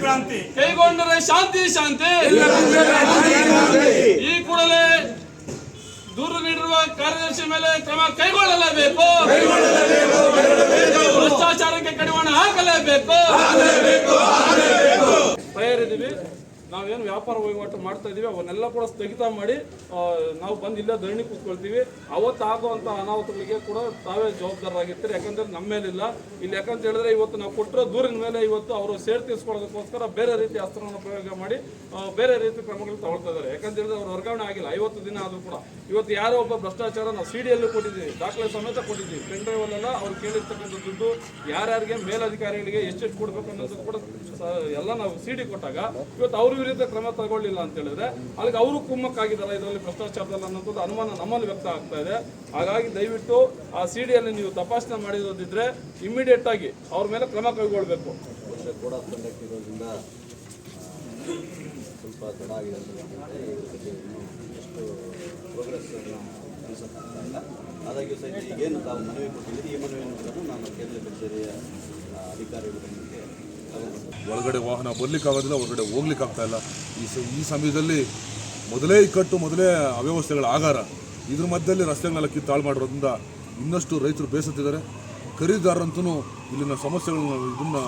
ಕ್ರಾಂತಿ. ಕೈಗೊಂಡರೆ ಶಾಂತಿ ಶಾಂತಿ. ಈ ಕೂಡಲೇ ದೂರು ನೀಡಿರುವ ಕಾರ್ಯದರ್ಶಿ ಮೇಲೆ ಕ್ರಮ ಕೈಗೊಳ್ಳಲೇಬೇಕು. ಭ್ರಷ್ಟಾಚಾರಕ್ಕೆ ಕಡಿವಾಣ ಹಾಕಲೇಬೇಕು. ತಯಾರಿದ್ದೀವಿ. ನಾವೇನು ವ್ಯಾಪಾರ ವಹಿವಾಟು ಮಾಡ್ತಾ ಇದ್ದೀವಿ, ಅವನ್ನೆಲ್ಲ ಕೂಡ ಸ್ಥಗಿತ ಮಾಡಿ ನಾವು ಬಂದು ಇಲ್ಲೇ ಧರಣಿ ಕೂತ್ಕೊಳ್ತೀವಿ. ಅವತ್ತು ಆಗುವಂತ ಅನಾಹುತಗಳಿಗೆ ಕೂಡ ತಾವೇ ಜವಾಬ್ದಾರರಾಗಿರ್ತೀರಿ, ಯಾಕಂದ್ರೆ ನಮ್ಮ ಮೇಲಿಲ್ಲ. ಇಲ್ಲಿ ಯಾಕಂತ ಹೇಳಿದ್ರೆ ಇವತ್ತು ನಾವು ಕೊಟ್ಟರೆ ದೂರಿನ ಮೇಲೆ ಇವತ್ತು ಅವರು ಸೇರ್ ತೀರಿಸ್ಕೊಳ್ಳೋದಕ್ಕೋಸ್ಕರ ಬೇರೆ ರೀತಿ ಅಸ್ತ್ರವನ್ನು ಪ್ರಯೋಗ ಮಾಡಿ ಬೇರೆ ರೀತಿ ಕ್ರಮಗಳು ತಗೊಳ್ತಾ ಇದ್ದಾರೆ. ಯಾಕಂತ ಹೇಳಿದ್ರೆ ಅವ್ರು ವರ್ಗಾವಣೆ ಆಗಿಲ್ಲ, ಐವತ್ತು ದಿನ ಆದರೂ ಕೂಡ. ಇವತ್ತು ಯಾರೋ ಒಬ್ಬ ಭ್ರಷ್ಟಾಚಾರ ನಾವು ಸಿ ಡಿಯಲ್ಲೂ ಕೊಟ್ಟಿದ್ದೀವಿ, ದಾಖಲೆ ಸಮೇತ ಕೊಟ್ಟಿದ್ದೀವಿ. ಪೆನ್ ಡ್ರೈವ್ ಅಲ್ಲೆಲ್ಲ ಅವ್ರು ಕೇಳಿರ್ತಕ್ಕಂಥ ದುಡ್ಡು ಯಾರ್ಯಾರಿಗೆ ಮೇಲಧಿಕಾರಿಗಳಿಗೆ ಎಷ್ಟೆಷ್ಟು ಕೊಡಬೇಕು ಅನ್ನೋದು ಕೂಡ ಎಲ್ಲ ನಾವು ಸಿಡಿ ಕೊಟ್ಟಾಗ, ಇವತ್ತು ಅವ್ರ ವಿರುದ್ಧ ಕ್ರಮ ತಗೊಳ್ಳಿಲ್ಲ ಅಂತ ಹೇಳಿದ್ರೆ ಅಲ್ಲಿಗೆ ಅವರು ಕುಮ್ಮಕ್ಕಾಗಿದ್ದಾರೆ. ಇದರಲ್ಲಿ ಭ್ರಷ್ಟಾಚಾರದಲ್ಲಿ ಅನ್ನೋದು ಅನುಮಾನ ನಮ್ಮಲ್ಲಿ ವ್ಯಕ್ತ ಆಗ್ತಾ ಇದೆ. ಹಾಗಾಗಿ ದಯವಿಟ್ಟು ಆ ಸಿ ಡಿಯಲ್ಲಿ ನೀವು ತಪಾಸಣೆ ಮಾಡಿರೋದಿದ್ರೆ ಇಮಿಡಿಯೇಟ್ ಆಗಿ ಅವ್ರ ಮೇಲೆ ಕ್ರಮ ಕೈಗೊಳ್ಬೇಕು ಸಹ ಸ್ವಲ್ಪ ತಡ ಆಗಿದೆ ಈಗೇನು ತಾವು ಮನವಿ ಕೊಟ್ಟಿದ್ದೀರಿ, ಈ ಮನವಿಯನ್ನು ನಾನು ಕೇಂದ್ರ ಕಚೇರಿಯ ಅಧಿಕಾರಿಗಳ ಒಳಗಡೆ ವಾಹನ ಬರ್ಲಿಕ್ಕೆ ಆಗೋದಿಲ್ಲ ಹೊರಗಡೆ ಹೋಗ್ಲಿಕ್ಕೆ ಆಗ್ತಾ ಇಲ್ಲ. ಈ ಸ, ಈ ಸಮಯದಲ್ಲಿ ಮೊದಲೇ ಇಕ್ಕಟ್ಟು, ಮೊದಲೇ ಅವ್ಯವಸ್ಥೆಗಳ ಆಗಾರ. ಇದ್ರ ಮಧ್ಯದಲ್ಲಿ ರಸ್ತೆಗಳನ್ನೆಲ್ಲ ಕಿತ್ತಾಳು ಮಾಡಿರೋದ್ರಿಂದ ಇನ್ನಷ್ಟು ರೈತರು ಬೇಸತ್ತಿದ್ದಾರೆ. ಖರೀದಿದಾರರಂತೂ ಇಲ್ಲಿನ ಸಮಸ್ಯೆಗಳನ್ನ, ಇದನ್ನ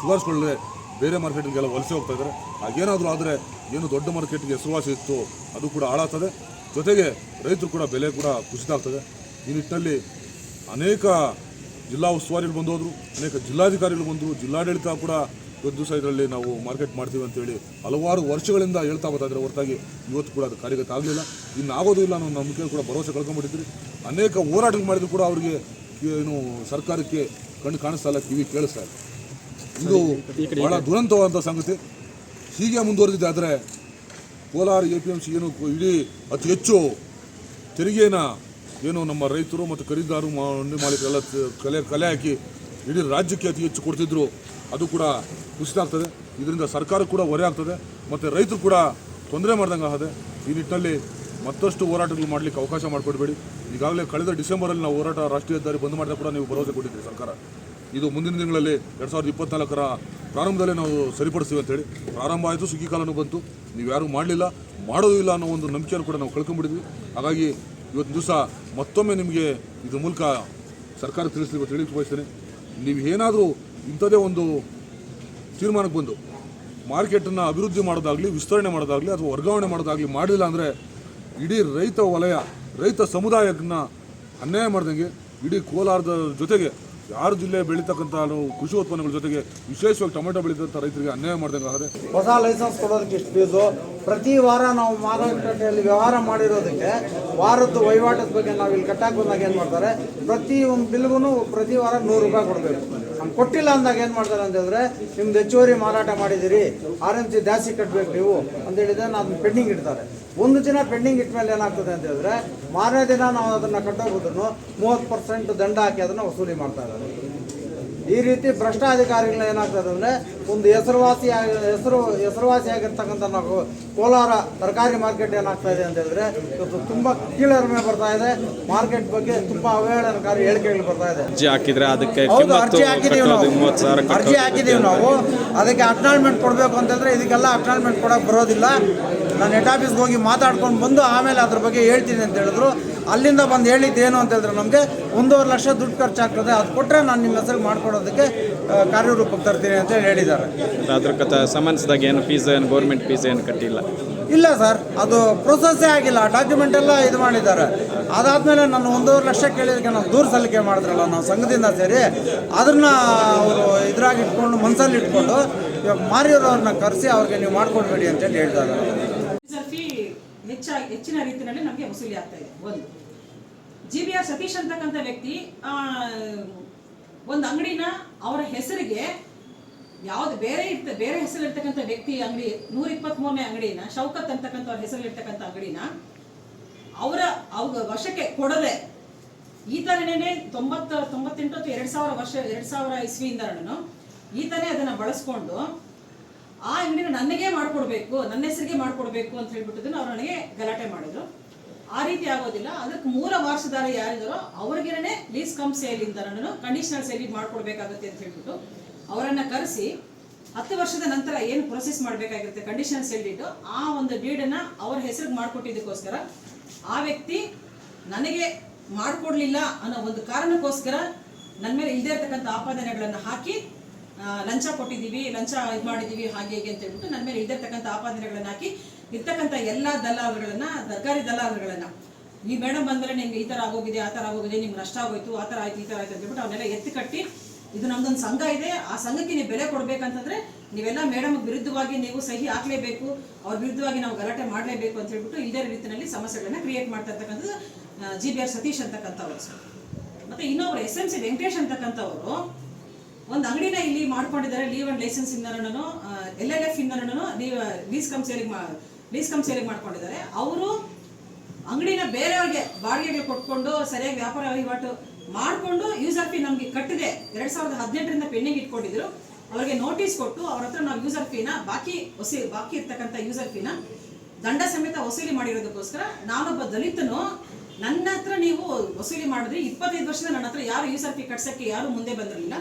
ಸುಧಾರಿಸ್ಕೊಳ್ಳದೆ ಬೇರೆ ಮಾರ್ಕೆಟ್ಗೆಲ್ಲ ವಲಸೆ ಹೋಗ್ತಾ ಇದ್ದಾರೆ. ಹಾಗೇನಾದರೂ ಆದರೆ ಏನು ದೊಡ್ಡ ಮಾರ್ಕೆಟ್ಗೆ ಹೆಸರುವಾಸಿ ಇತ್ತು, ಅದು ಕೂಡ ಹಾಳಾಗ್ತದೆ. ಜೊತೆಗೆ ರೈತರು ಕೂಡ ಬೆಲೆ ಕೂಡ ಕುಸಿತ ಆಗ್ತದೆ. ಈ ನಿಟ್ಟಿನಲ್ಲಿ ಅನೇಕ ಜಿಲ್ಲಾ ಉಸ್ತುವಾರಿಗಳು ಬಂದು ಹೋದ್ರು ಅನೇಕ ಜಿಲ್ಲಾಧಿಕಾರಿಗಳು ಬಂದರು ಜಿಲ್ಲಾಡಳಿತ ಕೂಡ ಇವತ್ತು ದಿವಸ ಇದರಲ್ಲಿ ನಾವು ಮಾರ್ಕೆಟ್ ಮಾಡ್ತೀವಿ ಅಂತೇಳಿ ಹಲವಾರು ವರ್ಷಗಳಿಂದ ಹೇಳ್ತಾ ಬರ್ತಾಯಿದ್ರೆ ಹೊರತಾಗಿ ಇವತ್ತು ಕೂಡ ಅದು ಕಾರ್ಯಗತ ಆಗಲಿಲ್ಲ. ಇನ್ನು ಆಗೋದು ಇಲ್ಲ ಅನ್ನೋ ನಂಬಿಕೆ ಕೂಡ ಭರವಸೆ ಕಳ್ಕೊಂಡ್ಬಿಟ್ಟಿದ್ರಿ. ಅನೇಕ ಹೋರಾಟಗಳು ಮಾಡಿದ್ರು ಕೂಡ ಅವರಿಗೆ ಏನು ಸರ್ಕಾರಕ್ಕೆ ಕಣ್ಣು ಕಾಣಿಸ್ತಾ ಇಲ್ಲ ಕಿವಿ ಕೇಳಿಸ್ತಾ ಇಲ್ಲ. ಇದು ಬಹಳ ದುರಂತವಾದಂಥ ಸಂಗತಿ. ಹೀಗೆ ಮುಂದುವರೆದಿದೆ ಆದರೆ Kolar A P M C ಏನು ಇಡೀ ಅತಿ ಹೆಚ್ಚು ತೆರಿಗೆನ ಏನು ನಮ್ಮ ರೈತರು ಮತ್ತು ಖರೀದಾರು ಮಂಡಿ ಮಾಲೀಕರೆಲ್ಲ ಕಲೆ ಕಲೆ ಹಾಕಿ ಇಡೀ ರಾಜ್ಯಕ್ಕೆ ಅತಿ ಹೆಚ್ಚು ಕೊಡ್ತಿದ್ರು. ಅದು ಕೂಡ ಕುಸಿತ ಆಗ್ತದೆ. ಇದರಿಂದ ಸರ್ಕಾರ ಕೂಡ ಹೊರೆ ಆಗ್ತದೆ. ಮತ್ತು ರೈತರು ಕೂಡ ತೊಂದರೆ ಮಾಡ್ದಂಗೆ ಆಗದೆ ಈ ನಿಟ್ಟಿನಲ್ಲಿ ಮತ್ತಷ್ಟು ಹೋರಾಟಗಳು ಮಾಡಲಿಕ್ಕೆ ಅವಕಾಶ ಮಾಡಿಕೊಡ್ಬೇಡಿ. ಈಗಾಗಲೇ ಕಳೆದ ಡಿಸೆಂಬರಲ್ಲಿ ನಾವು ಹೋರಾಟ ರಾಷ್ಟ್ರೀಯ ಹೆದ್ದಾರಿ ಬಂದ್ ಮಾಡಿದಾಗ ಕೂಡ ನೀವು ಭರವಸೆ ಕೊಟ್ಟಿದ್ದೀರಿ ಸರ್ಕಾರ. ಇದು ಮುಂದಿನ ದಿನಗಳಲ್ಲಿ ಎರಡು ಸಾವಿರದ ಇಪ್ಪತ್ನಾಲ್ಕರ ಪ್ರಾರಂಭದಲ್ಲೇ ನಾವು ಸರಿಪಡಿಸ್ತೀವಿ ಅಂತೇಳಿ. ಪ್ರಾರಂಭ ಆಯಿತು, ಸುಗ್ಗಿ ಕಾಲನೂ ಬಂತು. ನೀವು ಯಾರೂ ಮಾಡಲಿಲ್ಲ, ಮಾಡೋದು ಇಲ್ಲ ಅನ್ನೋ ಒಂದು ನಂಬಿಕೆಯನ್ನು ಕೂಡ ನಾವು ಕಳ್ಕೊಂಡ್ಬಿಟ್ಟಿದ್ವಿ ಹಾಗಾಗಿ ಇವತ್ತು ದಿವಸ ಮತ್ತೊಮ್ಮೆ ನಿಮಗೆ ಇದ್ರ ಮೂಲಕ ಸರ್ಕಾರ ತಿಳಿಸ್ಲಿಕ್ಕೆ ತಿಳಿಸಿ ಬಯಸ್ತೇನೆ. ನೀವು ಏನಾದರೂ ಇಂಥದೇ ಒಂದು ತೀರ್ಮಾನಕ್ಕೆ ಬಂದು ಮಾರ್ಕೆಟನ್ನು ಅಭಿವೃದ್ಧಿ ಮಾಡೋದಾಗಲಿ, ವಿಸ್ತರಣೆ ಮಾಡೋದಾಗಲಿ ಅಥವಾ ವರ್ಗಾವಣೆ ಮಾಡೋದಾಗಲಿ ಮಾಡಲಿಲ್ಲ ಅಂದರೆ ಇಡೀ ರೈತ ವಲಯ, ರೈತ ಸಮುದಾಯಕ್ಕನ್ನ ಅನ್ಯಾಯ ಮಾಡ್ದಂಗೆ, ಇಡೀ ಕೋಲಾರದ ಜೊತೆಗೆ ಯಾರು ಜಿಲ್ಲೆ ಬೆಳೀತಕ್ಕಂಥ ಕೃಷಿ ಉತ್ಪನ್ನಗಳ ಜೊತೆಗೆ ವಿಶೇಷವಾಗಿ ಟೊಮೆಟೊ ಬೆಳೀತಂಥ ರೈತರಿಗೆ ಅನ್ಯಾಯ ಮಾಡ್ದಂಗೆ ಆಗದೆ ಹೊಸ ಲೈಸೆನ್ಸ್ ಕೊಡೋದಕ್ಕೆ ಇಷ್ಟು ಫೀಸು? ಪ್ರತಿ ವಾರ ನಾವು ಮಾರುಕಟ್ಟೆಯಲ್ಲಿ ವ್ಯವಹಾರ ಮಾಡಿರೋದಕ್ಕೆ ವಾರದ್ದು ವಹಿವಾಟದ ಬಗ್ಗೆ ನಾವು ಇಲ್ಲಿ ಕಟ್ಟಾಕ್ ಬಂದಾಗ ಏನು ಮಾಡ್ತಾರೆ? ಪ್ರತಿ ಒಂದು ಬಿಲ್ಗೂ ಪ್ರತಿ ವಾರ ನೂರು ರೂಪಾಯಿ ಕೊಡಬೇಕು. ಕೊಟ್ಟಿಲ್ಲ ಅಂದಾಗ ಏನು ಮಾಡ್ತಾರೆ ಅಂತ ಹೇಳಿದ್ರೆ, ನಿಮ್ದು ಹೆಚ್ಚುವರಿ ಮಾರಾಟ ಮಾಡಿದ್ದೀರಿ ಆರ್ ಎಂ ಸಿ ಜಾಸ್ತಿ ಕಟ್ಟಬೇಕು ನೀವು ಅಂತ ಹೇಳಿದ್ರೆ ನಾನು ಪೆಂಡಿಂಗ್ ಇಡ್ತಾರೆ. ಒಂದು ದಿನ ಪೆಂಡಿಂಗ್ ಇಟ್ಟ ಮೇಲೆ ಏನಾಗ್ತದೆ ಅಂತ ಹೇಳಿದ್ರೆ, ಮಾರನೇ ದಿನ ನಾವು ಅದನ್ನು ಕಟ್ಟೋಗೋದನ್ನು ಮೂವತ್ತು ಪರ್ಸೆಂಟ್ ದಂಡ ಹಾಕಿ ಅದನ್ನು ವಸೂಲಿ ಮಾಡ್ತಾ ಇದ್ದಾರೆ. ಈ ರೀತಿ ಭ್ರಷ್ಟ ಅಧಿಕಾರಿಗಳನ್ನ ಏನಾಗ್ತದೆ ಅಂದರೆ ಒಂದು ಹೆಸರುವಾಸಿ ಹೆಸರು ಹೆಸರುವಾಸಿಯಾಗಿರ್ತಕ್ಕಂಥ ನಾವು ಕೋಲಾರ ತರಕಾರಿ ಮಾರ್ಕೆಟ್ ಏನಾಗ್ತಾ ಇದೆ ಅಂತ ಹೇಳಿದ್ರೆ ಇವತ್ತು ತುಂಬ ಕೀಳರಿಮೆ ಬರ್ತಾ ಇದೆ. ಮಾರ್ಕೆಟ್ ಬಗ್ಗೆ ತುಂಬ ಅವಹೇಳನಕಾರಿ ಹೇಳಿಕೆಗಳು ಬರ್ತಾ ಇದೆ. ಅರ್ಜಿ ಹಾಕಿದ್ರೆ ಅದಕ್ಕೆ ಹೌದು ಅರ್ಜಿ ಹಾಕಿದ್ದೀವಿ ನಾವು. ಅರ್ಜಿ ಹಾಕಿದ್ದೀವಿ ನಾವು. ಅದಕ್ಕೆ ಅಕ್ನಾಲ್ಮೆಂಟ್ ಕೊಡಬೇಕು ಅಂತಂದರೆ ಇದಕ್ಕೆಲ್ಲ ಅಕ್ನಾಲ್ಮೆಂಟ್ ಕೊಡಕ್ಕೆ ಬರೋದಿಲ್ಲ. ನಾನು ಹೆಡ್ ಆಫೀಸ್ಗೆ ಹೋಗಿ ಮಾತಾಡ್ಕೊಂಡು ಬಂದು ಆಮೇಲೆ ಅದ್ರ ಬಗ್ಗೆ ಹೇಳ್ತೀನಿ ಅಂತ ಹೇಳಿದ್ರು. ಅಲ್ಲಿಂದ ಬಂದು ಹೇಳಿದ್ದು ಏನು ಅಂತ ಹೇಳಿದ್ರೆ ನಮಗೆ ಒಂದೂವರೆ ಲಕ್ಷ ದುಡ್ಡು ಖರ್ಚಾಗ್ತದೆ ಅದು ಕೊಟ್ಟರೆ ನಾನು ನಿಮ್ಮ ಹೆಸರು ಮಾಡ್ಕೊಡೋದಕ್ಕೆ ಕಾರ್ಯರೂಪಕ್ಕೆ ತರ್ತೀನಿ ಅಂತ ಹೇಳಿ ಹೇಳಿದ್ದಾರೆ. ಅದ್ರ ಕಥ ಸಂಬಂಧಿಸಿದಾಗ ಏನು ಫೀಸ್ ಏನು ಗೌರ್ಮೆಂಟ್ ಫೀಸ್ ಏನು ಕಟ್ಟಿಲ್ಲ? ಇಲ್ಲ ಸರ್ ಅದು ಪ್ರೊಸೆಸ್ಸೇ ಆಗಿಲ್ಲ. ಡಾಕ್ಯುಮೆಂಟ್ ಎಲ್ಲ ಇದು ಮಾಡಿದ್ದಾರೆ. ಅದಾದಮೇಲೆ ನಾನು ಒಂದೂವರೆ ಲಕ್ಷ ಕೇಳಿದಕ್ಕೆ ನಾವು ದೂರ ಸಲ್ಲಿಕೆ ಮಾಡಿದ್ರಲ್ಲ ನಾವು ಸಂಘದಿಂದ ಸೇರಿ ಅದನ್ನ ಅವರು ಇದ್ರಾಗಿ ಇಟ್ಕೊಂಡು ಮನಸ್ಸಲ್ಲಿ ಇಟ್ಕೊಂಡು ಇವಾಗ ಮಾರಿರೋರನ್ನ ಕರೆಸಿ ಅವ್ರಿಗೆ ನೀವು ಮಾಡಿಕೊಡ್ಬೇಡಿ ಅಂತೇಳಿ ಹೇಳ್ತಾ ಇದ್ದಾರೆ. ಹೆಚ್ಚಿನ ರೀತಿಯಲ್ಲಿ ನಮಗೆ ವಸೂಲಿ ಆಗ್ತಾ ಇದೆ. ಒಂದು. ಜಿ ಬಿ ಆರ್ ಸತೀಶ್ ಅಂತಕ್ಕಂಥ ವ್ಯಕ್ತಿ ಒಂದು ಅಂಗಡಿನ ಅವರ ಹೆಸರಿಗೆ ಯಾವ್ದು ಬೇರೆ ಇರ್ತ, ಬೇರೆ ಹೆಸರಿರ್ತಕ್ಕಂಥ ವ್ಯಕ್ತಿ ಅಂಗಡಿ ನೂರ ಇಪ್ಪತ್ಮೂರನೇ ಅಂಗಡಿನ, ಶೌಕತ್ ಅಂತಕ್ಕಂಥ ಅವ್ರ ಹೆಸರಲ್ಲಿರ್ತಕ್ಕಂಥ ಅಂಗಡಿನ, ಅವರ ಅವ್ರ ವಶಕ್ಕೆ ಕೊಡದೆ, ಈ ತರನೇ ತೊಂಬತ್ತ, ತೊಂಬತ್ತೆಂಟು ಅಥವಾ ಎರಡು ಸಾವಿರ ವರ್ಷ, ಎರಡು ಸಾವಿರ ಇಸ್ವಿಯಿಂದನೂ ಈತನೇ ಅದನ್ನ ಬಳಸ್ಕೊಂಡು ಆ ಅಂಗಡಿನ ನನಗೆ ಮಾಡಿಕೊಡ್ಬೇಕು, ನನ್ನ ಹೆಸರಿಗೆ ಮಾಡಿಕೊಡ್ಬೇಕು ಅಂತ ಹೇಳ್ಬಿಟ್ಟು ಅವ್ರು ನನಗೆ ಗಲಾಟೆ ಮಾಡಿದ್ರು. ಆ ರೀತಿ ಆಗೋದಿಲ್ಲ. ಅದಕ್ಕೆ ಮೂಲ ವಾರಸುದಾರ ಯಾರಿದಾರೋ ಅವ್ರಿಗೇನೆ ಲೀಸ್ ಕಮ್ ಸೇಲ್ ನಾನು ಕಂಡೀಷನಲ್ ಸೇಲ್ ಮಾಡ್ಕೊಡ್ಬೇಕಾಗುತ್ತೆ ಅಂತ ಹೇಳ್ಬಿಟ್ಟು ಅವರನ್ನ ಕರೆಸಿ ಹತ್ತು ವರ್ಷದ ನಂತರ ಏನು ಪ್ರೊಸೆಸ್ ಮಾಡಬೇಕಾಗಿರುತ್ತೆ ಕಂಡೀಷನ್ಸ್ ಇಟ್ಟು ಆ ಒಂದು ಡೀಡನ್ನ ಅವ್ರ ಹೆಸರಿಗೆ ಮಾಡಿಕೊಟ್ಟಿದ್ದಕ್ಕೋಸ್ಕರ ಆ ವ್ಯಕ್ತಿ ನನಗೆ ಮಾಡಿಕೊಡ್ಲಿಲ್ಲ ಅನ್ನೋ ಒಂದು ಕಾರಣಕ್ಕೋಸ್ಕರ ನನ್ನ ಮೇಲೆ ಇಲ್ಲದೇ ಇರತಕ್ಕಂಥ ಆಪಾದನೆಗಳನ್ನು ಹಾಕಿ ಲಂಚ ಕೊಟ್ಟಿದ್ದೀವಿ, ಲಂಚ ಇದು ಮಾಡಿದ್ದೀವಿ, ಹಾಗೆ ಹೀಗೆ ಅಂತ ಹೇಳ್ಬಿಟ್ಟು ನನ್ನ ಮೇಲೆ ಇದ್ದಿರ್ತಕ್ಕಂಥ ಆಪಾದನೆಗಳನ್ನು ಹಾಕಿ, ಇರ್ತಕ್ಕಂಥ ಎಲ್ಲ ದಲ್ಲಾಳುಗಳನ್ನ ಸರ್ಕಾರಿ ದಲ್ಲಾಳುಗಳನ್ನ ಈ ಮೇಡಮ್ ಬಂದರೆ ನಿಮ್ಗೆ ಈ ಥರ ಆಗೋಗಿದೆ, ಆ ಥರ ಆಗೋಗಿದೆ, ನಿಮ್ಗೆ ನಷ್ಟ ಆಗೋಯ್ತು, ಆ ಥರ ಆಯ್ತು, ಈ ಥರ ಆಯ್ತು ಅಂತ ಹೇಳ್ಬಿಟ್ಟು ಅವನ್ನೆಲ್ಲ ಎತ್ತಿ ಕಟ್ಟಿ, ಇದು ನಮ್ದೊಂದು ಸಂಘ ಇದೆ, ಆ ಸಂಘಕ್ಕೆ ನೀವು ಬೆಲೆ ಕೊಡ್ಬೇಕಂತಂದ್ರೆ ನೀವೆಲ್ಲ ಮೇಡಮ್ ವಿರುದ್ಧವಾಗಿ ನೀವು ಸಹಿ ಹಾಕ್ಲೇಬೇಕು, ಅವ್ರ ವಿರುದ್ಧವಾಗಿ ನಾವು ಗಲಾಟೆ ಮಾಡಲೇಬೇಕು ಅಂತ ಹೇಳ್ಬಿಟ್ಟು ಇದೇ ರೀತಿಯಲ್ಲಿ ಸಮಸ್ಯೆಗಳನ್ನ ಕ್ರಿಯೇಟ್ ಮಾಡ್ತಾ ಇರ್ತಕ್ಕಂಥದ್ದು ಜಿ ಬಿ ಆರ್ ಸತೀಶ್ ಅಂತಕ್ಕಂಥವ್ರು. ಮತ್ತೆ ಇನ್ನೊಬ್ರು ಎಸ್ ಎಂ ಸಿ ವೆಂಕಟೇಶ್ ಅಂತಕ್ಕಂಥವ್ರು ಒಂದು ಅಂಗಡಿನ ಇಲ್ಲಿ ಮಾಡ್ಕೊಂಡಿದ್ದಾರೆ ಲೀವ್ ಅಂಡ್ ಲೈಸೆನ್ಸ್ ಇಂದನೂ L L F ಇಂದನೂ lease cum selling lease cum ಮಾಡ್ಕೊಂಡಿದ್ದಾರೆ. ಅವರು ಅಂಗಡಿನ ಬೇರೆಯವ್ರಿಗೆ ಬಾಡಿಗೆಗೆ ಕೊಟ್ಕೊಂಡು ಸರಿಯಾಗಿ ವ್ಯಾಪಾರ ವಹಿವಾಟು ಮಾಡಿಕೊಂಡು ಯೂಸರ್ ಫೀ ನಮಗೆ ಕಟ್ಟಿದೆ. ಎರಡು ಸಾವಿರದ ಹದಿನೆಂಟರಿಂದ ಪೆಂಡಿಂಗ್ ಇಟ್ಕೊಂಡಿದ್ರು. ಅವರಿಗೆ ನೋಟಿಸ್ ಕೊಟ್ಟು ಅವ್ರ ಹತ್ರ ನಾವು ಯೂಸರ್ ಫೀನ ಬಾಕಿ ವಸೂ ಬಾಕಿ ಇರ್ತಕ್ಕಂಥ ಯೂಸರ್ ಫೀನ ದಂಡ ಸಮೇತ ವಸೂಲಿ ಮಾಡಿರೋದಕ್ಕೋಸ್ಕರ ನಾನೊಬ್ಬ ದಲಿತನು ನನ್ನ ಹತ್ರ ನೀವು ವಸೂಲಿ ಮಾಡಿದ್ರೆ ಇಪ್ಪತ್ತೈದು ವರ್ಷದ ನನ್ನ ಹತ್ರ ಯಾರು ಯೂಸ್ ಆರ್ಪಿ ಕಟ್ಸಕ್ಕೆ, ಯಾರು ಮುಂದೆ ಬಂದಿರಲಿಲ್ಲ.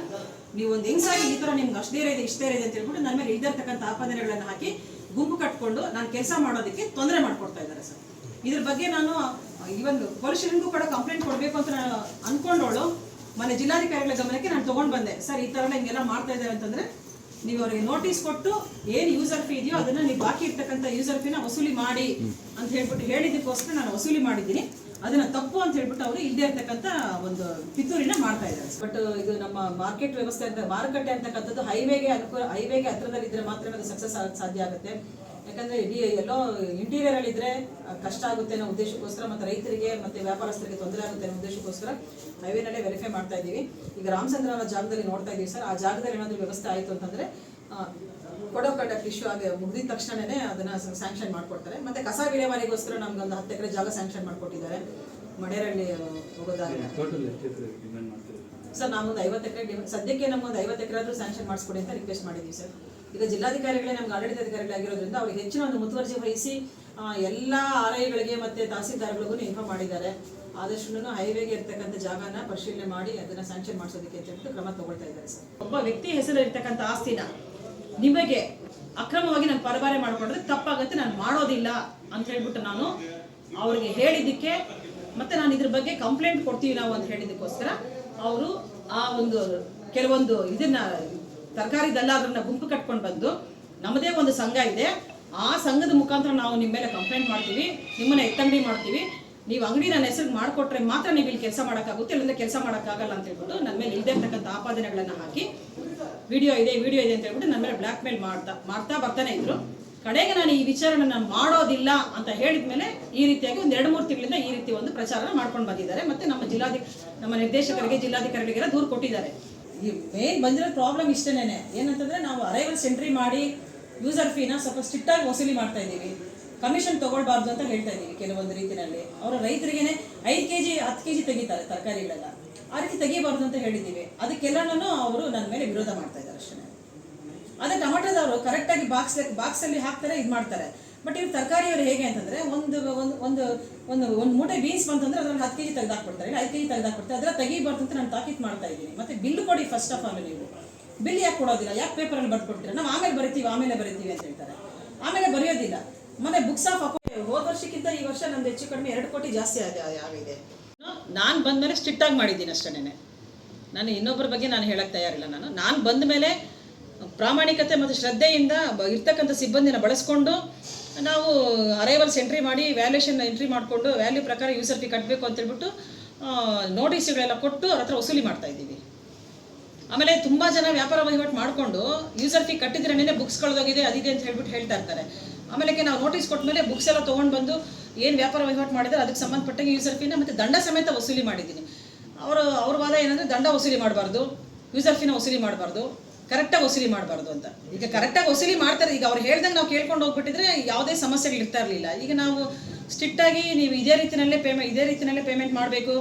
ನೀವು ಒಂದು ಹೆಂಗ್ಸಾಗಿ ಈ ಥರ ನಿಮ್ಗೆ ಅಷ್ಟೇ ಇದೆ, ಇಷ್ಟೇ ಇದೆ ಅಂತ ಹೇಳ್ಬಿಟ್ಟು ನನ್ನ ಮೇಲೆ ಇದ್ದಿರ್ತಕ್ಕಂಥ ಆಪಾದನೆಗಳನ್ನು ಹಾಕಿ ಗುಂಪು ಕಟ್ಕೊಂಡು ನಾನು ಕೆಲಸ ಮಾಡೋದಕ್ಕೆ ತೊಂದರೆ ಮಾಡ್ಕೊಡ್ತಾ ಇದ್ದಾರೆ ಸರ್. ಇದ್ರ ಬಗ್ಗೆ ನಾನು ಇವನ್ ಪೊಲೀಸ್ ಸ್ಟೇಷನ್ಗೂ ಕೂಡ ಕಂಪ್ಲೇಂಟ್ ಕೊಡಬೇಕು ಅಂತ ನಾನು ಅನ್ಕೊಂಡವಳು. ಮನೆ ಜಿಲ್ಲಾಧಿಕಾರಿಗಳ ಗಮನಕ್ಕೆ ನಾನು ತಗೊಂಡ್ ಬಂದೆ. ಸರ್, ಈ ಥರ ಹಿಂಗೆಲ್ಲ ಮಾಡ್ತಾ ಇದ್ದಾರೆ ಅಂತಂದ್ರೆ ನೀವು ಅವರಿಗೆ ನೋಟಿಸ್ ಕೊಟ್ಟು ಏನು ಯೂಸರ್ ಫೀ ಇದೆಯೋ ಅದನ್ನ ನೀವು ಬಾಕಿ ಇರ್ತಕ್ಕಂಥ ಯೂಸರ್ ಫೀನ ವಸೂಲಿ ಮಾಡಿ ಅಂತ ಹೇಳ್ಬಿಟ್ಟು ಹೇಳಿದ್ದಕ್ಕೋಸ್ಕರ ನಾನು ವಸೂಲಿ ಮಾಡಿದ್ದೀನಿ. ಅದನ್ನ ತಪ್ಪು ಅಂತ ಹೇಳ್ಬಿಟ್ಟು ಅವರು ಇಲ್ಲದೆ ಇರ್ತಕ್ಕಂಥ ಒಂದು ಪಿತೂರಿನ ಮಾಡ್ತಾ ಇದ್ದಾರೆ. ಬಟ್ ಇದು ನಮ್ಮ ಮಾರ್ಕೆಟ್ ವ್ಯವಸ್ಥೆ ಅಂತ ಮಾರುಕಟ್ಟೆ ಅಂತಕ್ಕಂಥದ್ದು ಹೈವೇಗೆ ಅನುಕೂಲ, ಹೈವೇಗೆ ಹತ್ರದಲ್ಲಿದ್ದರೆ ಮಾತ್ರ ಅದು ಸಕ್ಸಸ್ ಸಾಧ್ಯ ಆಗುತ್ತೆ. ಯಾಕಂದ್ರೆ ಇಡೀ ಎಲ್ಲೋ ಇಂಟೀರಿಯರ್ ಅಲ್ಲಿ ಇದ್ರೆ ಕಷ್ಟ ಆಗುತ್ತೆ ಅನ್ನೋ ಉದ್ದೇಶಕ್ಕೋಸ್ಕರ ಮತ್ತೆ ರೈತರಿಗೆ ಮತ್ತೆ ವ್ಯಾಪಾರಸ್ಥರಿಗೆ ತೊಂದರೆ ಆಗುತ್ತೆ ಅನ್ನೋ ಉದ್ದೇಶಕ್ಕೋಸ್ಕರ ಹೈವೇನಲ್ಲೇ ವೆರಿಫೈ ಮಾಡ್ತಾ ಇದ್ದೀವಿ. ಈಗ ರಾಮಚಂದ್ರ ಜಾಗದಲ್ಲಿ ನೋಡ್ತಾ ಇದ್ದೀವಿ ಸರ್. ಆ ಜಾಗದಲ್ಲಿ ಏನಾದರೂ ವ್ಯವಸ್ಥೆ ಆಯಿತು ಅಂತಂದ್ರೆ ಕೊಡೋ ಕಂಡಕ್ಟ್ ಇಶ್ಯೂ ಆಗಿ ಮುಗಿದ ತಕ್ಷಣನೇ ಅದನ್ನ ಸ್ಯಾಂಕ್ಷನ್ ಮಾಡ್ಕೊಡ್ತಾರೆ. ಮತ್ತೆ ಕಸ ವಿಲೇವಾರಿಗೋಸ್ಕರ ನಮ್ಗೊಂದು ಒಂದು ಹತ್ತು ಎಕರೆ ಜಾಗ ಸ್ಯಾಂಕ್ಷನ್ ಮಾಡ್ಕೊಟ್ಟಿದ್ದಾರೆ. ಮಡೇರಳ್ಳಿ ಹೋಗೋದಾಗಿ ಸರ್ ನಾವೊಂದು ಐವತ್ತು ಎಕರೆ ಸದ್ಯಕ್ಕೆ ನಮ್ಗೊಂದು ಐವತ್ತು ಎಕರೆ ಆದರೂ ಸ್ಯಾಂಕ್ಷನ್ ಮಾಡಿಸ್ಕೊಡಿ ಅಂತ ರಿಕ್ವೆಸ್ಟ್ ಮಾಡಿದ್ದೀವಿ ಸರ್. ಈಗ ಜಿಲ್ಲಾಧಿಕಾರಿಗಳೇ ನಮ್ಗೆ ಆಡಳಿತಾಧಿಕಾರಿಗಳಾಗಿರೋದ್ರಿಂದ ಅವ್ರಿಗೆ ಹೆಚ್ಚಿನ ಒಂದು ಮುತುವರ್ಜಿ ವಹಿಸಿ ಎಲ್ಲ ಆರ್ ಐಗಳಿಗೆ ಮತ್ತೆ ತಹಸೀಲ್ದಾರ್ಗಳಿಗೂ ಇನ್ಫಾರ್ಮ್ ಮಾಡಿದ್ದಾರೆ. ಆದಷ್ಟು ಹೈವೇಗೆ ಇರ್ತಕ್ಕಂಥ ಜಾಗನ ಪರಿಶೀಲನೆ ಮಾಡಿ ಅದನ್ನ ಸ್ಯಾಂಕ್ಷನ್ ಮಾಡಿಸೋದಕ್ಕೆ ಅಂತ ಹೇಳ್ಬಿಟ್ಟು ಕ್ರಮ ತಗೊಳ್ತಾ ಇದ್ದಾರೆ ಸರ್. ಒಬ್ಬ ವ್ಯಕ್ತಿ ಹೆಸರು ಇರ್ತಕ್ಕಂಥ ಆಸ್ತಿನ ನಿಮಗೆ ಅಕ್ರಮವಾಗಿ ನಾನು ಪರಭಾರೆ ಮಾಡ್ಕೊಂಡ್ರೆ ತಪ್ಪಾಗುತ್ತೆ, ನಾನು ಮಾಡೋದಿಲ್ಲ ಅಂತ ಹೇಳ್ಬಿಟ್ಟು ನಾನು ಅವ್ರಿಗೆ ಹೇಳಿದ್ದಕ್ಕೆ ಮತ್ತೆ ನಾನು ಇದ್ರ ಬಗ್ಗೆ ಕಂಪ್ಲೇಂಟ್ ಕೊಡ್ತೀವಿ ನಾವು ಅಂತ ಹೇಳಿದಕ್ಕೋಸ್ಕರ ಅವರು ಆ ಒಂದು ಕೆಲವೊಂದು ಇದನ್ನ, ತರಕಾರಿ ದಲ್ಲಾದ್ರನ್ನ ಗುಂಪು ಕಟ್ಕೊಂಡು ಬಂದು ನಮ್ಮದೇ ಒಂದು ಸಂಘ ಇದೆ, ಆ ಸಂಘದ ಮುಖಾಂತರ ನಾವು ನಿಮ್ಮ ಮೇಲೆ ಕಂಪ್ಲೇಂಟ್ ಮಾಡ್ತೀವಿ, ನಿಮ್ಮನ್ನ ಎತ್ತಂಗಡಿ ಮಾಡ್ತೀವಿ. ನೀವು ಅಂಗಡಿ ನನ್ನ ಹೆಸರು ಮಾಡಿಕೊಟ್ರೆ ಮಾತ್ರ ನೀವು ಇಲ್ಲಿ ಕೆಲಸ ಮಾಡೋಕ್ಕಾಗುತ್ತೆ, ಇಲ್ಲಂದ್ರೆ ಕೆಲಸ ಮಾಡೋಕ್ಕಾಗಲ್ಲ ಅಂತ ಹೇಳ್ಬಿಟ್ಟು ನನ್ನ ಮೇಲೆ ಇಲ್ಲದೆ ಇರ್ತಕ್ಕಂಥ ಆಪಾದನೆಗಳನ್ನು ಹಾಕಿ ವಿಡಿಯೋ ಇದೆ ವಿಡಿಯೋ ಇದೆ ಅಂತ ಹೇಳ್ಬಿಟ್ಟು ನನ್ನ ಮೇಲೆ ಬ್ಲ್ಯಾಕ್ ಮೇಲ್ ಮಾಡ್ತಾ ಮಾಡ್ತಾ ಬರ್ತಾನೆ ಇದ್ರು. ಕಡೆಗೆ ನಾನು ಈ ವಿಚಾರನ ಮಾಡೋದಿಲ್ಲ ಅಂತ ಹೇಳಿದ ಮೇಲೆ ಈ ರೀತಿಯಾಗಿ ಒಂದು ಎರಡು ಮೂರು ತಿಂಗಳಿಂದ ಈ ರೀತಿ ಒಂದು ಪ್ರಚಾರನ ಮಾಡ್ಕೊಂಡು ಬಂದಿದ್ದಾರೆ. ಮತ್ತೆ ನಮ್ಮ ಜಿಲ್ಲಾಧಿ, ನಮ್ಮ ನಿರ್ದೇಶಕರಿಗೆ ಜಿಲ್ಲಾಧಿಕಾರಿಗಳಿಗೆಲ್ಲ ದೂರು ಕೊಟ್ಟಿದ್ದಾರೆ. ಈ ಮೇನ್ ಬಂದಿರೋ ಪ್ರಾಬ್ಲಮ್ ಇಷ್ಟೇನೆ ಏನಂತಂದ್ರೆ ನಾವು ಅರೈವಲ್ಸ್ ಎಂಟ್ರಿ ಮಾಡಿ ಯೂಸರ್ ಫೀನ ಸ್ವಲ್ಪ ಸ್ಟ್ರಿಕ್ಟಾಗಿ ವಸೂಲಿ ಮಾಡ್ತಾ ಇದ್ದೀವಿ. ಕಮಿಷನ್ ತಗೊಳ್ಬಾರ್ದು ಅಂತ ಹೇಳ್ತಾ ಇದ್ದೀವಿ ಕೆಲವೊಂದು ರೀತಿಯಲ್ಲಿ. ಅವರ ರೈತರಿಗೇನೆ ಐದು ಕೆಜಿ, ಹತ್ತು ಕೆಜಿ ತೆಗಿತಾರೆ ತರಕಾರಿಗಳೆಲ್ಲ ಆ ರೀತಿ ತೆಗಿಬಾರ್ದು ಅಂತ ಹೇಳಿದ್ದೀವಿ. ಅದಕ್ಕೆಲ್ಲನೂ ಅವರು ನನ್ನ ಮೇಲೆ ವಿರೋಧ ಮಾಡ್ತಾ ಇದ್ದಾರೆ ಅಷ್ಟೇ. ಅದೇ ಟೊಮೆಟೊದವರು ಕರೆಕ್ಟಾಗಿ ಬಾಕ್ಸ್ ಬಾಕ್ಸಲ್ಲಿ ಹಾಕ್ತಾರೆ, ಇದು ಮಾಡ್ತಾರೆ. ಬಟ್ ಇವ್ರು ತರಕಾರಿಯವರು ಹೇಗೆ ಅಂತಂದ್ರೆ ಒಂದು ಒಂದು ಒಂದು ಒಂದು ಒಂದು ಮೂಟೆ ಬೀನ್ಸ್ ಬಂತಂದ್ರೆ ಅದರಲ್ಲಿ ಹತ್ತು ಕೆಜಿ ತೆಗೆದಾಕ್ಬಿಡ್ತಾರೆ ಇಲ್ಲ ಐದು ಕೆಜಿ ತೆಗೆದಾಕ್ಬಿಡ್ತಾರೆ ಅದರ ತೆಗಿಬಾರ್ದು ಅಂತ ನಾನು ತಾಕೀತು ಮಾಡ್ತಾ ಇದ್ದೀನಿ. ಮತ್ತೆ ಬಿಲ್ ಕೊಡಿ ಫಸ್ಟ್ ಆಫ್ ಆಲ್ ನೀವು. ಬಿಲ್ ಯಾಕೆ ಕೊಡೋದಿಲ್ಲ? ಯಾಕೆ ಪೇಪರಲ್ಲಿ ಬರ್ಕೊಡ್ತೀರಾ ನಾವು ಆಮೇಲೆ ಬರಿತೀವಿ ಆಮೇಲೆ ಬರಿತೀವಿ ಅಂತ ಹೇಳ್ತಾರೆ. ಆಮೇಲೆ ಬರೆಯೋದಿಲ್ಲ. ಮೊನ್ನೆ ಬುಕ್ಸ್ ಆಫ್ ಹೋದ ವರ್ಷಕ್ಕಿಂತ ಈ ವರ್ಷ ನಂದು ಹೆಚ್ಚು ಕಡಿಮೆ ಎರಡು ಕೋಟಿ ಜಾಸ್ತಿ ಆಗಿದೆ. ನಾನು ಬಂದಮೇಲೆ ಸ್ಟ್ರಿಕ್ಟ್ ಆಗಿ ಮಾಡಿದ್ದೀನಿ ಅಷ್ಟೇನೆ ನಾನು ಇನ್ನೊಬ್ಬರ ಬಗ್ಗೆ ನಾನು ಹೇಳಕ್ ತಯಾರಿಲ್ಲ ನಾನು. ನಾನು ಬಂದ ಮೇಲೆ ಪ್ರಾಮಾಣಿಕತೆ ಮತ್ತು ಶ್ರದ್ಧೆಯಿಂದ ಇರ್ತಕ್ಕಂಥ ಸಿಬ್ಬಂದಿನ ಬಳಸ್ಕೊಂಡು ನಾವು ಅರೈವಲ್ಸ್ ಎಂಟ್ರಿ ಮಾಡಿ ವ್ಯಾಲ್ಯೂಷನ್ ಎಂಟ್ರಿ ಮಾಡಿಕೊಂಡು ವ್ಯಾಲ್ಯೂ ಪ್ರಕಾರ ಯೂಸರ್ ಫಿ ಕಟ್ಟಬೇಕು ಅಂತ ಹೇಳ್ಬಿಟ್ಟು ನೋಟಿಸ್ಗಳೆಲ್ಲ ಕೊಟ್ಟು ಅವ್ರ ಹತ್ರ ವಸೂಲಿ ಮಾಡ್ತಾ ಇದ್ದೀವಿ. ಆಮೇಲೆ ತುಂಬಾ ಜನ ವ್ಯಾಪಾರ ವಹಿವಾಟು ಮಾಡಿಕೊಂಡು ಯೂಸರ್ ಫಿ ಕಟ್ಟಿದ್ರೇನೆ ಬುಕ್ಸ್ ಕಳೆದೋಗಿದೆ, ಅದಿದೆ ಅಂತ ಹೇಳ್ಬಿಟ್ಟು ಹೇಳ್ತಾ ಇರ್ತಾರೆ. ಆಮೇಲೆ ನಾವು ನೋಟಿಸ್ ಕೊಟ್ಟ ಮೇಲೆ ಬುಕ್ಸ್ ಎಲ್ಲ ತೊಗೊಂಡು ಬಂದು ಏನು ವ್ಯಾಪಾರ ವಹಿವಾಟು ಮಾಡಿದ್ರೆ, ಅದಕ್ಕೆ ಸಂಬಂಧಪಟ್ಟಂಗೆ ಯೂಸರ್ ಫೀನ ಮತ್ತು ದಂಡ ಸಮೇತ ವಸೂಲಿ ಮಾಡಿದ್ದೀನಿ. ಅವರು, ಅವ್ರ ವಾದ ಏನಂದ್ರೆ ದಂಡ ವಸೂಲಿ ಮಾಡಬಾರ್ದು ಯೂಸರ್ ಫೀನ ವಸೂಲಿ ಮಾಡಬಾರ್ದು ಕರೆಕ್ಟಾಗಿ ವಸೂಲಿ ಮಾಡಬಾರ್ದು ಅಂತ. ಈಗ ಕರೆಕ್ಟಾಗಿ ವಸೂಲಿ ಮಾಡ್ತಾರೆ, ಈಗ ಅವ್ರು ಹೇಳ್ದಂಗೆ ನಾವು ಕೇಳ್ಕೊಂಡು ಹೋಗ್ಬಿಟ್ಟಿದ್ರೆ ಯಾವುದೇ ಸಮಸ್ಯೆಗಳು ಇರ್ತಾ ಇರಲಿಲ್ಲ. ಈಗ ನಾವು ಸ್ಟ್ರಿಕ್ಟಾಗಿ ನೀವು ಇದೇ ರೀತಿಯಲ್ಲೇ ಪೇಮೆಂಟ್ ಇದೇ ರೀತಿಯಲ್ಲೇ ಪೇಮೆಂಟ್ ಮಾಡಬೇಕು,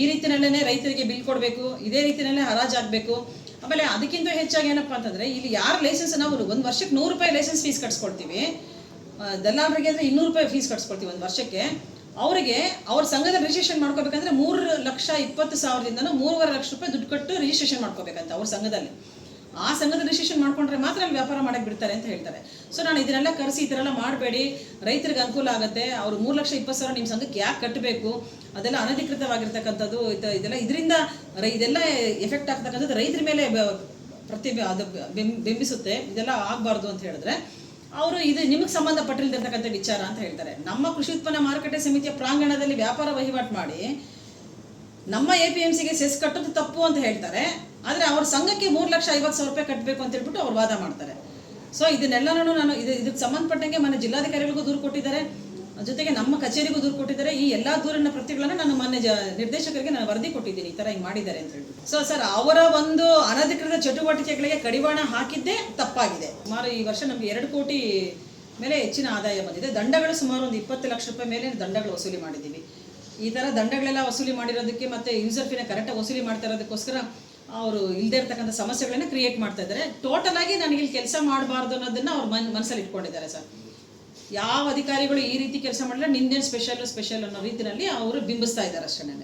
ಈ ರೀತಿಯಲ್ಲೇ ರೈತರಿಗೆ ಬಿಲ್ ಕೊಡಬೇಕು, ಇದೇ ರೀತಿಯಲ್ಲೇ ಹರಾಜಾಗಬೇಕು ಆಮೇಲೆ ಅದಕ್ಕಿಂತ ಹೆಚ್ಚಾಗಿ ಏನಪ್ಪ ಅಂತಂದರೆ, ಇಲ್ಲಿ ಯಾರು ಲೈಸೆನ್ಸ್ ನಾವು ಒಂದು ವರ್ಷಕ್ಕೆ ನೂರು ರೂಪಾಯಿ ಲೈಸೆನ್ಸ್ ಫೀಸ್ ಕಟ್ಸ್ಕೊಳ್ತೀವಿ. ದಲ್ಲಾಳರಿಗೆ ಅಂದರೆ ಇನ್ನೂರು ರೂಪಾಯಿ ಫೀಸ್ ಕಟ್ಸ್ಕೊಡ್ತೀವಿ ಒಂದು ವರ್ಷಕ್ಕೆ. ಅವರಿಗೆ ಅವ್ರ ಸಂಘದ ರಿಜಿಸ್ಟ್ರೇಷನ್ ಮಾಡ್ಕೋಬೇಕಂದ್ರೆ ಮೂರು ಲಕ್ಷ ಇಪ್ಪತ್ತು ಸಾವಿರದಿಂದನೂ ಮೂರುವರೆ ಲಕ್ಷ ರೂಪಾಯಿ ದುಡ್ಡು ಕೊಟ್ಟು ರಿಜಿಸ್ಟ್ರೇಷನ್ ಮಾಡ್ಕೋಬೇಕಂತ ಅವ್ರ ಸಂಘದಲ್ಲಿ. ಆ ಸಂಘದ ರಿಜಿಸ್ಟ್ರೇಷನ್ ಮಾಡ್ಕೊಂಡ್ರೆ ಮಾತ್ರ ಅಲ್ಲಿ ವ್ಯಾಪಾರ ಮಾಡಕ್ಕೆ ಬಿಡ್ತಾರೆ ಅಂತ ಹೇಳ್ತಾರೆ. ಸೊ ನಾನು ಇದನ್ನೆಲ್ಲ ಕರೆಸಿ ಈ ಥರ ಮಾಡಬೇಡಿ. ರೈತರಿಗೆ ಅನುಕೂಲ ಆಗುತ್ತೆ. ಅವ್ರು ಮೂರು ಲಕ್ಷ ಇಪ್ಪತ್ತು ಸಾವಿರ ನಿಮ್ಮ ಸಂಘಕ್ಕೆ ಯಾಕೆ ಕಟ್ಟಬೇಕು ಅದೆಲ್ಲ ಅನಧಿಕೃತವಾಗಿರ್ತಕ್ಕಂಥದ್ದು, ಇದು- ಇದೆಲ್ಲ ಇದರಿಂದ ಇದೆಲ್ಲ ಎಫೆಕ್ಟ್ ಆಗ್ತಕ್ಕಂಥದ್ದು ರೈತರ ಮೇಲೆ ಪ್ರತಿ ಅದು ಬಿಂಬಿಸುತ್ತೆ. ಇದೆಲ್ಲ ಆಗಬಾರ್ದು ಅಂತ ಹೇಳಿದ್ರೆ. ಅವರು ಇದು ನಿಮಗೆ ಸಂಬಂಧಪಟ್ಟಿರ್ತಕ್ಕಂಥ ವಿಚಾರ ಅಂತ ಹೇಳ್ತಾರೆ. ನಮ್ಮ ಕೃಷಿ ಉತ್ಪನ್ನ ಮಾರುಕಟ್ಟೆ ಸಮಿತಿಯ ಪ್ರಾಂಗಣದಲ್ಲಿ ವ್ಯಾಪಾರ ವಹಿವಾಟು ಮಾಡಿ ನಮ್ಮ ಎ ಪಿ ಎಂ ಸಿಗೆ ಸೆಸ್ ಕಟ್ಟೋದು ತಪ್ಪು ಅಂತ ಹೇಳ್ತಾರೆ. ಆದರೆ ಅವ್ರ ಸಂಘಕ್ಕೆ ಮೂರು ಲಕ್ಷ ಐವತ್ತು ಸಾವಿರ ರೂಪಾಯಿ ಕಟ್ಟಬೇಕು ಅಂತ ಹೇಳ್ಬಿಟ್ಟು ಅವ್ರು ವಾದ ಮಾಡ್ತಾರೆ. ಸೊ ಇದನ್ನೆಲ್ಲನೂ ನಾನು ಇದು ಇದಕ್ಕೆ ಸಂಬಂಧಪಟ್ಟಂಗೆ ಮನೆ ಜಿಲ್ಲಾಧಿಕಾರಿಗಳಿಗೂ ದೂರು ಕೊಟ್ಟಿದ್ದಾರೆ. ಜೊತೆಗೆ ನಮ್ಮ ಕಚೇರಿಗೂ ದೂರು ಕೊಟ್ಟಿದ್ದಾರೆ. ಈ ಎಲ್ಲ ದೂರಿನ ಪ್ರತಿಗಳನ್ನು ನಾನು ಮೊನ್ನೆ ಜ ನಿರ್ದೇಶಕರಿಗೆ ನಾನು ವರದಿ ಕೊಟ್ಟಿದ್ದೀನಿ. ಈ ಥರ ಹಿಂಗ್ ಮಾಡಿದ್ದಾರೆ ಅಂತ ಹೇಳಿ ಸೊ ಸರ್ ಅವರ ಒಂದು ಅನಧಿಕೃತ ಚಟುವಟಿಕೆಗಳಿಗೆ ಕಡಿವಾಣ ಹಾಕಿದ್ದೇ ತಪ್ಪಾಗಿದೆ. ಸುಮಾರು ಈ ವರ್ಷ ನಮಗೆ ಎರಡು ಕೋಟಿ ಮೇಲೆ ಹೆಚ್ಚಿನ ಆದಾಯ ಬಂದಿದೆ. ದಂಡಗಳು ಸುಮಾರು ಒಂದು ಇಪ್ಪತ್ತು ಲಕ್ಷ ರೂಪಾಯಿ ಮೇಲೆ ದಂಡಗಳು ವಸೂಲಿ ಮಾಡಿದ್ದೀವಿ. ಈ ಥರ ದಂಡಗಳೆಲ್ಲ ವಸೂಲಿ ಮಾಡಿರೋದಕ್ಕೆ ಮತ್ತೆ ಯೂಸರ್ ಫೀನ ಕರೆಕ್ಟಾಗಿ ವಸೂಲಿ ಮಾಡ್ತಾ ಇರೋದಕ್ಕೋಸ್ಕರ ಅವರು ಇಲ್ಲದೆ ಇರ್ತಕ್ಕಂಥ ಸಮಸ್ಯೆಗಳನ್ನ ಕ್ರಿಯೇಟ್ ಮಾಡ್ತಾ ಇದ್ದಾರೆ. ಟೋಟಲ್ ಆಗಿ ನನಗೆ ಇಲ್ಲಿ ಕೆಲಸ ಮಾಡಬಾರ್ದು ಅನ್ನೋದನ್ನ ಅವ್ರು ಮನ್ ಮನಸ್ಸಲ್ಲಿ ಇಟ್ಕೊಂಡಿದ್ದಾರೆ ಸರ್ ಯಾವ ಅಧಿಕಾರಿಗಳು ಈ ರೀತಿ ಕೆಲಸ ಮಾಡಿಲ್ಲ ನಿಂದೇನು ಸ್ಪೆಷಲ್ ಸ್ಪೆಷಲ್ ಅನ್ನೋ ರೀತಿಯಲ್ಲಿ ಅವರು ಬಿಂಬಿಸ್ತಾ ಇದ್ದಾರೆ ಅಷ್ಟೇ